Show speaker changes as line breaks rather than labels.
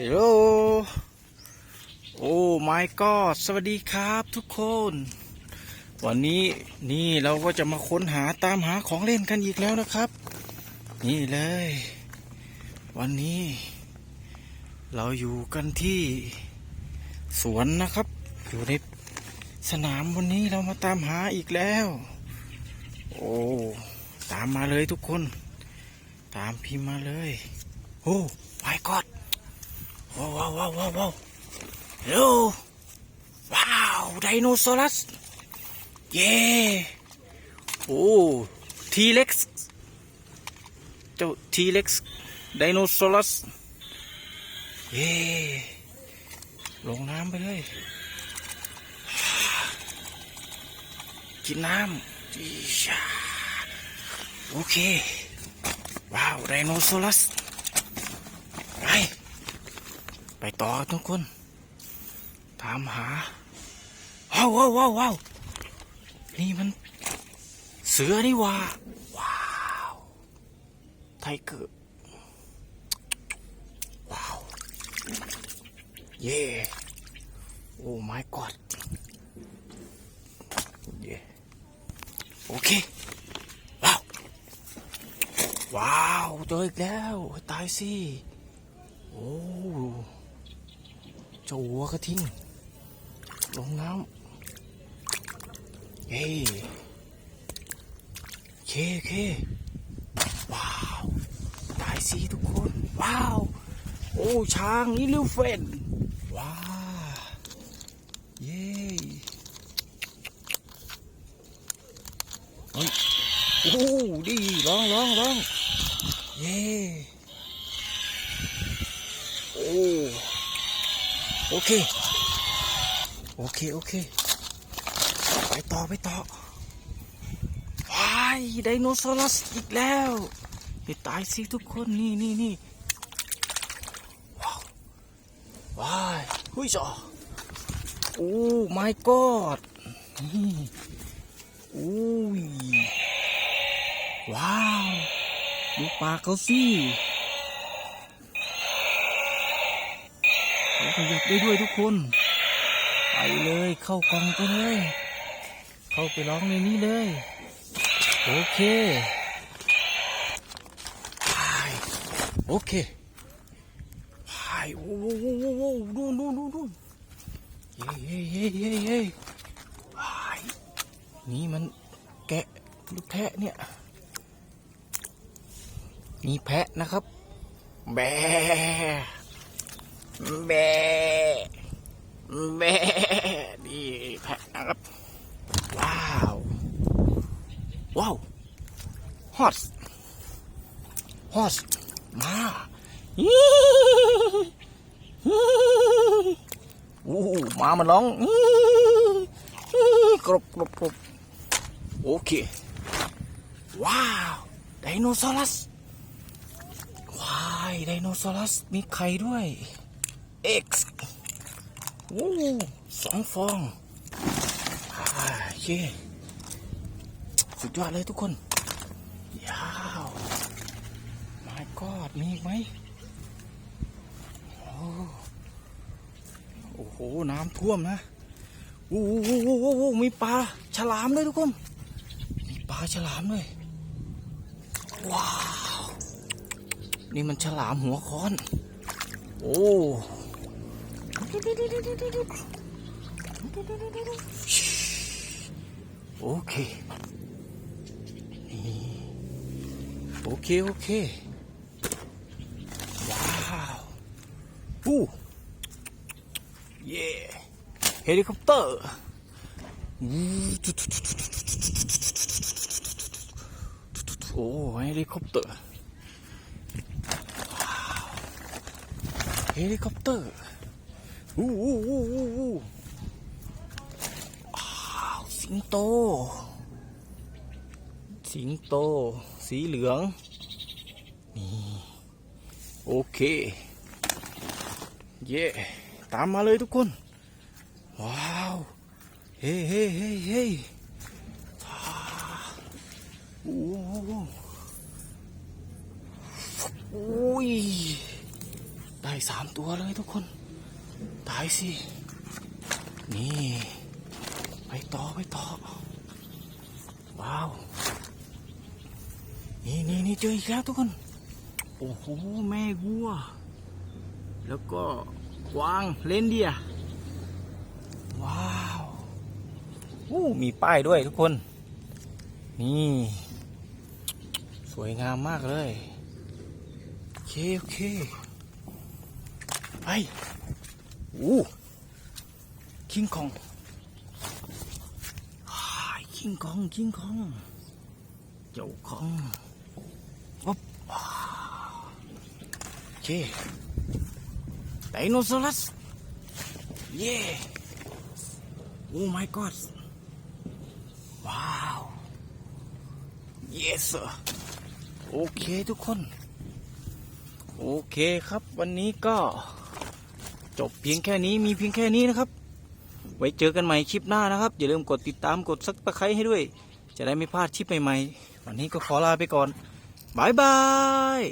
ฮลโหล โอ้ my god สวัสดีครับทุกคน วันนี้นี่เราก็จะมาค้นหาตามหาของเล่นกันอีกแล้วนะครับ นี่เลย วันนี้ เราอยู่กันที่สวนนะครับ อยู่ในสนามวันนี้เรามาตามหาอีกแล้ว โอ้ ตามมาเลยทุกคน ตามพิมมาเลย โอ้ my god ว้าว ว้าวว้าวว้าวว้าวฮัลโหลว้าวไดโนเสาร์สเย้โอ้ทีเล็กซ์เจ้าทีเล็กซ์ไดโนเสาร์สเย้ลงน้ำไปเลย กินน้ำโอเค ว้าวไดโนเสาร์ส ไปต่อทุกคนถามหา ว้าวว้าวว้าววาวนี่มัน เสือนี่ว่าว้าวไทเกอร์ว้าว เย่โอ้ my god เย่โอเค ว้าว ว้าว เจออีกแล้ว ตายสิ โอ้ เจ้าวัวกระทิงลงน้ำเย้เคเคว้าวตายสิทุกคน ว้าว โอ้ช้างนี่ลิวเฟนว้าวเย้เฮ้ยโอ้ดีร้องร้องร้องเย้ โอ้ โอเค โอเค โอเค ไปต่อไปต่อว้ายไดโนเสาร์สอีกแล้วให้ตายสิทุกคนนี่นี่นี่ว้าวว้ายหุ้ยจ่อโอ้ my god โอ้ยว้าว ดูปากเขาสิ ขยับได้ด้วยทุกคน ไปเลยเข้ากล่องไปเลย เข้าไปร้องในนี้เลย โอเค โอเคไปโอ้โหโอ้โหโอ้ดูดูดูดูเย้เย้เย้เย้เย้ไปนี่มันแกะลูกแพะเนี่ย มีแพะนะครับ แบ แบแบะนี่แพะนะครับ ว้าว ว้าวฮอสฮอสมาอู้มามันร้องอี้กรบกรบกรบโอเค ว้าวไดโนเสาร์สว้ายไดโนเสาร์สมีไข่ด้วย X โอ้สองฟองโอเย่สุดยอดเลยทุกคน ยาว my god มีอีกไหมโอ้โห น้ำท่วมนะโอ้โหมีปลาฉลามด้วยทุกคน มีปลาฉลามด้วยว้าว นี่มันฉลามหัวค้อน โอ้ โอเคนี่โอเคโอเคว้าวอู้เย่เฮลิคอปเต อร์อู้โอ้เฮลิคอปเตอร์ว้าวเฮลิคอปเตอร์อู้อู้อู้สิงโต สิงโต สีเหลือง นี่ โอเค เย่ตามมาเลยทุกคน ว้าว เฮ้เฮ้เฮ้เฮ้อ่าโอ้โหอุ้ยได้สามตัวเลยทุกคน ตายสิ นี่ ไปต่อไปต่อ ว้าว นี่นี่นี่เจออีกแล้วทุกคน โอ้โห แม่วัว แล้วก็กวางเลนเดีย ว้าวอู้มีป้ายด้วยทุกคน นี่ สวยงามมากเลย โอเค โอเค ไป อู้คิงคองคิงคองคิงคองเจ้าของวับว้าวโอเคไดโนเสาร์เย่โอ้ my god ว้าว yes โอเคทุกคน โอเคครับวันนี้ก็ จบเพียงแค่นี้มีเพียงแค่นี้นะครับ ไว้เจอกันใหม่คลิปหน้านะครับ อย่าลืมกดติดตามกดซักตะไคร้ให้ด้วย จะได้ไม่พลาดคลิปใหม่ๆ วันนี้ก็ขอลาไปก่อนบายบาย